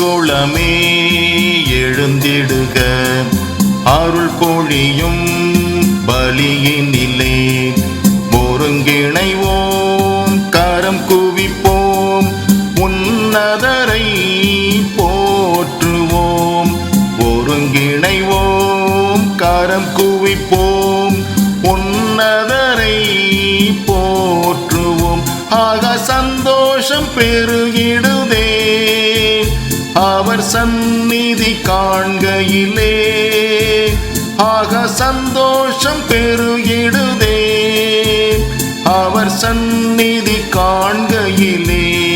திருக்குளமே எழுந்திடுக. அருள் பொழியும் பலியினிலே ஒருங்கிணைவோம் கரம் குவிப்போம் உன்னதரை போற்றுவோம். ஒருங்கிணைவோம் கரம் குவிப்போம் உன்னதரை போற்றுவோம். ஆக சந்தோஷம் பெருகிடுதே. அவர் சந்நிதி காண்கையிலே ஆக சந்தோஷம் பெருகிடுதே. அவர் சந்நிதி காண்கையிலே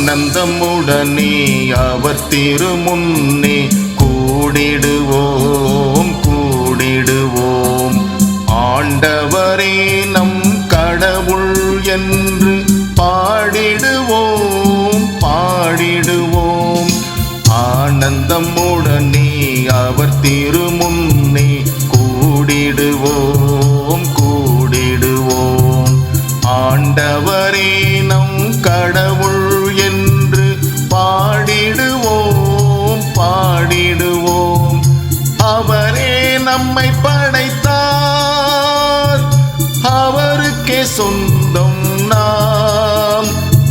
ஆனந்தமுடனே அவர் திருமுன்னே கூடிடுவோம் கூடிடுவோம். ஆண்டவரே நம் கடவுள் என்று பாடிடுவோம் பாடிடுவோம். ஆனந்தம் அவரே நம்மை படைத்தார். அவருக்கே சொந்தம் நாம்.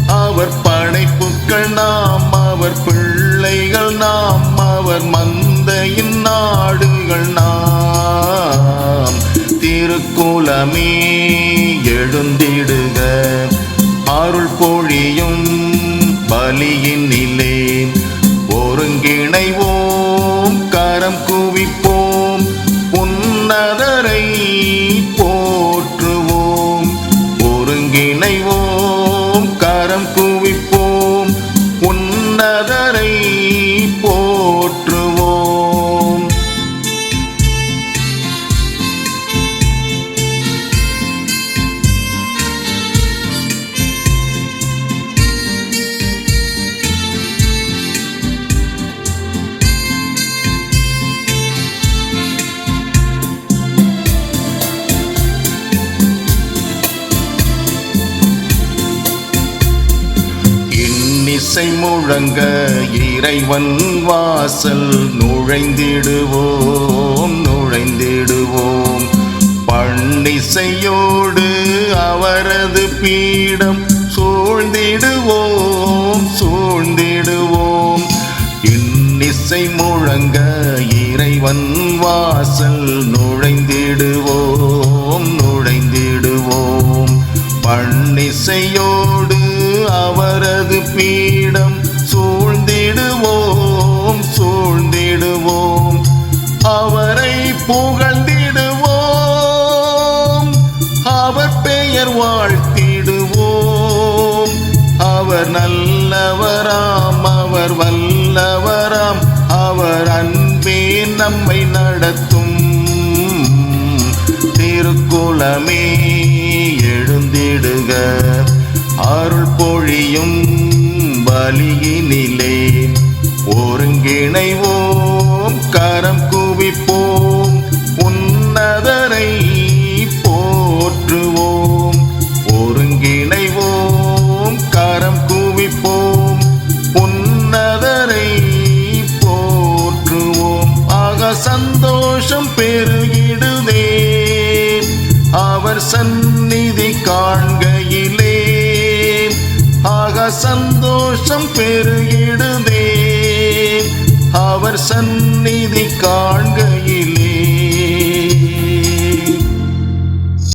அவர் படைப்புக்கள் நாம் அவர் பிள்ளைகள் நாம் அவர் மந்தையின் நாடுகள் நாம். திருக்குலமே எழுந்திடுக அருள் பொழியும் பலியின் நிலை. ஒருங்கிணைவோம் கரம் குவிப்போம். உன்னதரை போற்றுவோம். ஒருங்கிணைவோம். இசை முழங்க இறைவன் வாசல் நுழைந்திடுவோம் நுழைந்திடுவோம். பண்டிசையோடு அவரது பீடம் சூழ்ந்திடுவோம் சூழ்ந்திடுவோம். இன்னிசை முழங்க இறைவன் வாசல் நுழைந்திடுவோம் நுழைந்திடுவோம். பன்னிசையோடு அவரை புகழ்ந்திடுவோம். அவர் பெயர் வாழ்த்திடுவோம். அவர் நல்லவராம் அவர் வல்லவராம். அவர் அன்பே நம்மை நடத்தும். திருக்குலமே எழுந்திடுக. அருள் பொழியும் பலியினிலே கரம் உன்னதனை போற்றுவோம். ஒருங்கிணைவோம். கரம் குவிப்போம். உன்னதனை போற்றுவோம். ஆக சந்தோஷம் பெருகிடுதே. அவர் சந்நிதி காண்கையிலே. ஆக சந்தோஷம் பெருகிடுதே. அவர் சந்நிதி காண்கையிலே